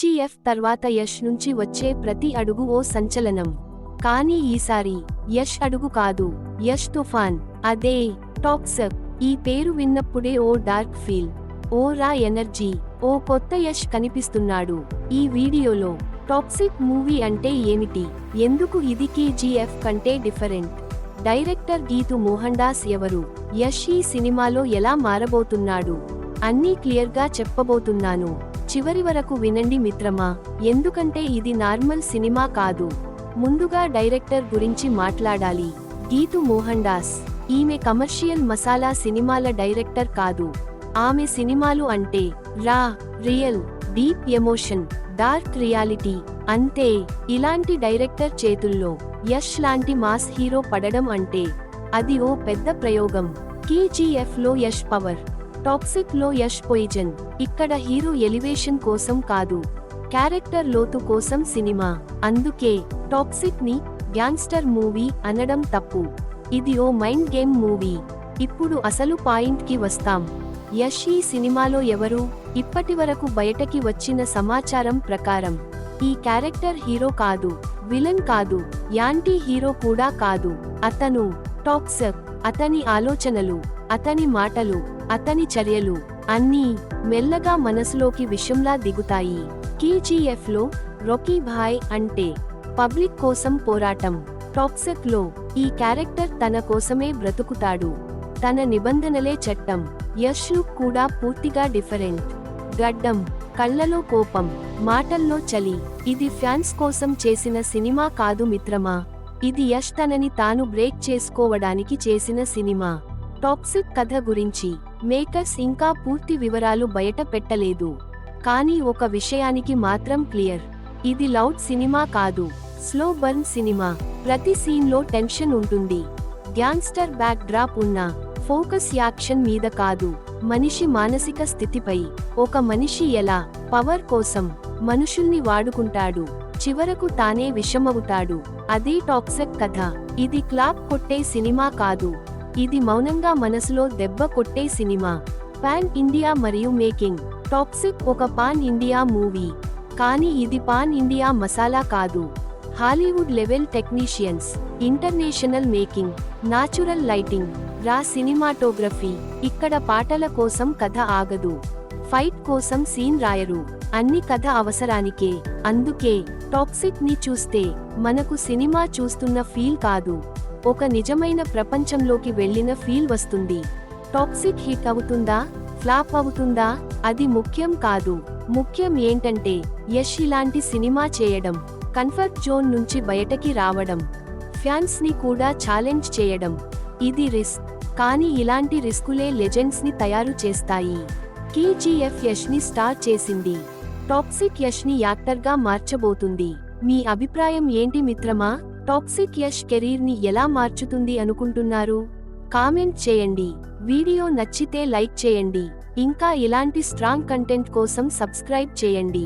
KGF తర్వాత యష్ నుంచి వచ్చే ప్రతి అడుగు ఓ సంచలనం. కానీ ఈసారి యష్ అడుగు కాదు యష్ తుఫాన్. అదే టాక్సప్. ఈ పేరు విన్నప్పుడే ఓ డార్క్ ఫీల్ ఓ రా ఎనర్జీ ఓ కొత్త యష్ కనిపిస్తున్నాడు. ఈ వీడియోలో టాక్సిక్ మూవీ అంటే ఏమిటి? ఎందుకు ఇది కేజీఎఫ్ కంటే డిఫరెంట్? డైరెక్టర్ గీతు మోహన్ దాస్ ఎవరు? యష్ ఈ సినిమాలో ఎలా మారబోతున్నాడు? అన్నీ క్లియర్గా చెప్పబోతున్నాను. చివరి వరకు వినండి మిత్రమా ఎందుకంటే ఇది నార్మల్ సినిమా కాదు. ముందుగా డైరెక్టర్ గురించి మాట్లాడాలి. గీతు మోహన్ దాస్ ఈమె కమర్షియల్ మసాలా సినిమాల డైరెక్టర్ కాదు. ఆమె సినిమాలు అంటే raw real deep emotion dark reality అంతే. ఇలాంటి డైరెక్టర్ చేతుల్లో యష్ లాంటి మాస్ హీరో పడడం అంటే అది ఓ పెద్ద ప్రయోగం. కేజీఎఫ్లో యష్ పవర్. టాక్సిక్లో యష్ పొయిజన్. ఇక్కడ హీరో ఎలివేషన్ కోసం కాదు. క్యారెక్టర్ లోతు కోసం సినిమా. అందుకే టాక్సిక్ని గ్యాంగ్స్టర్ మూవీ అనడం తప్పు. ఇది ఓ మైండ్ గేమ్ మూవీ. ఇప్పుడు అసలు పాయింట్కి వస్తాం. యష్ ఈ సినిమాలో ఎవరు? ఇప్పటివరకు బయటకి వచ్చిన సమాచారం ప్రకారం. ఈ క్యారెక్టర్ హీరో కాదు. విలన్ కాదు. యాంటీ హీరో కూడా కాదు. అతను టాక్సక్. అతని ఆలోచనలు. అతని మాటలు. అతని చర్యలు అన్నీ మెల్లగా మనసులోకి విషంలా దిగుతాయి. కీజీఎఫ్లో రొకీ భాయ్ అంటే పబ్లిక్ కోసం పోరాటం. టాక్సెక్లో ఈ క్యారెక్టర్ తన కోసమే బ్రతుకుతాడు. తన నిబంధనలే చట్టం. యష్ లుక్ కూడా పూర్తిగా డిఫరెంట్. గడ్డం కళ్ళలో కోపం మాటల్లో చలి. ఇది ఫ్యాన్స్ కోసం చేసిన సినిమా కాదు మిత్రమా? ఇది యష్ తనని తాను బ్రేక్ చేసుకోవడానికి చేసిన సినిమా. టాక్సిక్ కథ గురించి మేకర్స్ ఇంకా పూర్తి వివరాలు బయట పెట్టలేదు. కానీ ఒక విషయానికి మాత్రం క్లియర్. ఇది లౌడ్ సినిమా కాదు. స్లో బర్న్ సినిమా. ప్రతి సీన్లో టెన్షన్ ఉంటుంది. గ్యాంగ్స్టర్ బ్యాక్ డ్రాప్ ఉన్న ఫోకస్ యాక్షన్ మీద కాదు. మనిషి మానసిక స్థితిపై. ఒక మనిషి ఎలా? పవర్ కోసం. మనుషుల్ని వాడుకుంటాడు. చివరకు తానే విషమవుతాడు. అదే టాక్సిక్ కథ. ఇది క్లాప్ కొట్టే సినిమా కాదు. ఇది మౌనంగా మనసులో దెబ్బ కొట్టే సినిమా. పాన్ ఇండియా మరియు మేకింగ్. టాక్సిక్ ఒక పాన్ ఇండియా మూవీ. కానీ ఇది పాన్ ఇండియా మసాలా కాదు. Hollywood level technicians. International making. Natural lighting. Raw cinematography. ఇక్కడ పాటల కోసం కథ ఆగదు. ఫైట్ కోసం సీన్ రాయరు. అన్ని కథ అవసరానికే. అందుకే టాక్సిక్ని చూస్తే మనకు సినిమా చూస్తున్న ఫీల్ కాదు. ఒక నిజమైన ప్రపంచంలోకి వెళ్ళిన ఫీల్ వస్తుంది. టాక్సిక్ హిట్ అవుతుందా? ఫ్లాప్ అవుతుందా? అది ముఖ్యం కాదు. ముఖ్యం ఏంటంటే యష్ ఇలాంటి సినిమా చేయడం కంఫర్ట్ జోన్ నుంచి బయటకి రావడం ఫ్యాన్స్ని కూడా ఛాలెంజ్ చేయడం. ఇది రిస్క్. కానీ ఇలాంటి రిస్కులే లెజెండ్స్ని తయారు చేస్తాయి. కేజీఎఫ్ యష్ని స్టార్ చేసింది. టాక్సిక్ యష్ని యాక్టర్గా మార్చబోతుంది. మీ అభిప్రాయం ఏంటి మిత్రమా? టాక్సిక్ యష్ కెరీర్ని ఎలా మార్చుతుంది అనుకుంటున్నారు? కామెంట్ చేయండి. వీడియో నచ్చితే లైక్ చేయండి. ఇంకా ఇలాంటి స్ట్రాంగ్ కంటెంట్ కోసం సబ్స్క్రైబ్ చేయండి.